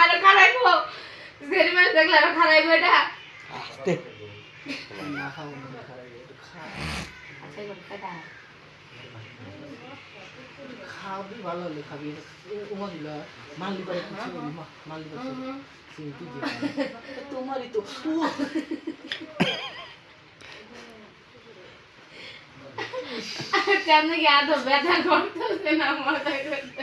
আরও খারাইবো। সেরিমাস দেখলে আরও খারাইবো এটা। আস্তে। খাবি ভালো হলে খাবি উমা দিলা মাল্লি করে কিছু করি মা মাল্লি করে তোমারই তো কেন কি আদৌ ব্যথা করতেছে না মাথায় করতে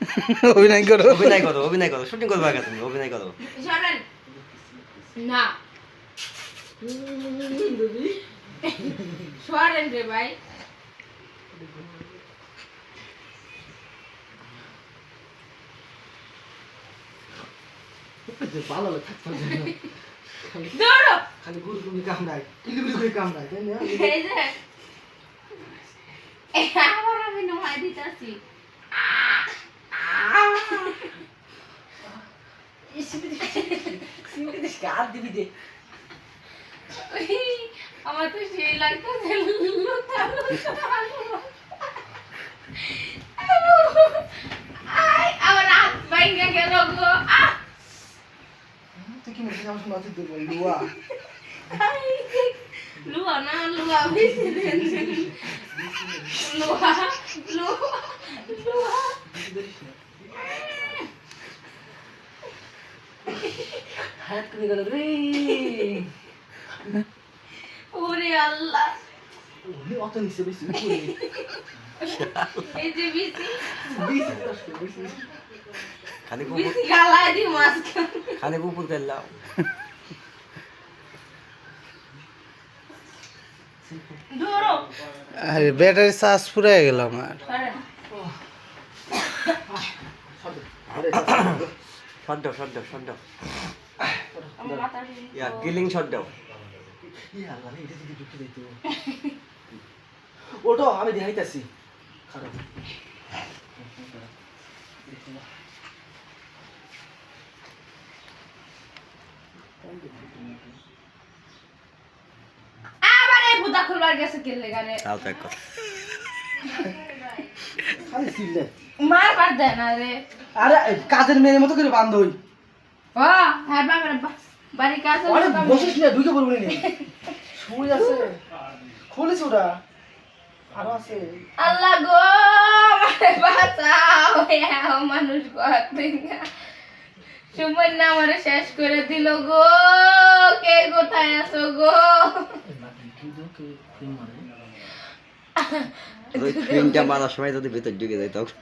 অভিনয় করো অভিনয় করো অভিনয় করো শুটিং করবে আগে তুমি অভিনয় করো না। সরেন রে ভাই। ভালো হলে থাকতে হবে না। খালি দৌড়ো। খালি গুড় গুড়ি কামড়ায় করে কামড়ায় তাই না? এই যে। আবার আমি নমাই দিতেছি। দিস দিবি দে। আমার তো সেই লাগতেছে আমার হাত ভাঙে গেল গো। আহ! তুই কি আমার মাথা দেবো লুয়া। লুয়া না লুয়া বেশি দেন লুয়া লুয়া লুয়া। হাত করে গেল রে ওরে আল্লাহ। ওরে অত নিচে বেশি উপরে। এই যে বিসি। বেশি খালি কুকুর বিসি গালায় দি মাছ খালি কুকুর খেললাম আরে ব্যাটারি চার্জ ফুরাই গেল আমার। সরেন শট দাও শট দাও শট দাও আমার মাথা ইয়া কিলিং শট দাও ওটো আমি দেখাইতাছি। খারাপ। আবার বুদা খুলবার গেছে কেলে গারে তাও তো এক খালি সিলে মার না রে। আরে কাজের মেয়ের মতো করে বান্ধ হই হ্যাঁ বাবার বাড়ি কাজ আরে বসিস না ঢুকে পড়ব নি শুই আছে। খুলেছে ওটা। আরও আছে। আল্লাহ গো আমারে বাঁচাও। হ্যাঁ মানুষ গতে সময় না আমারে শেষ করে দিল গো। কে কোথায় আছো গো? ক্রিমটা মারার সময় যদি ভিতর ঢুকে যায় তখন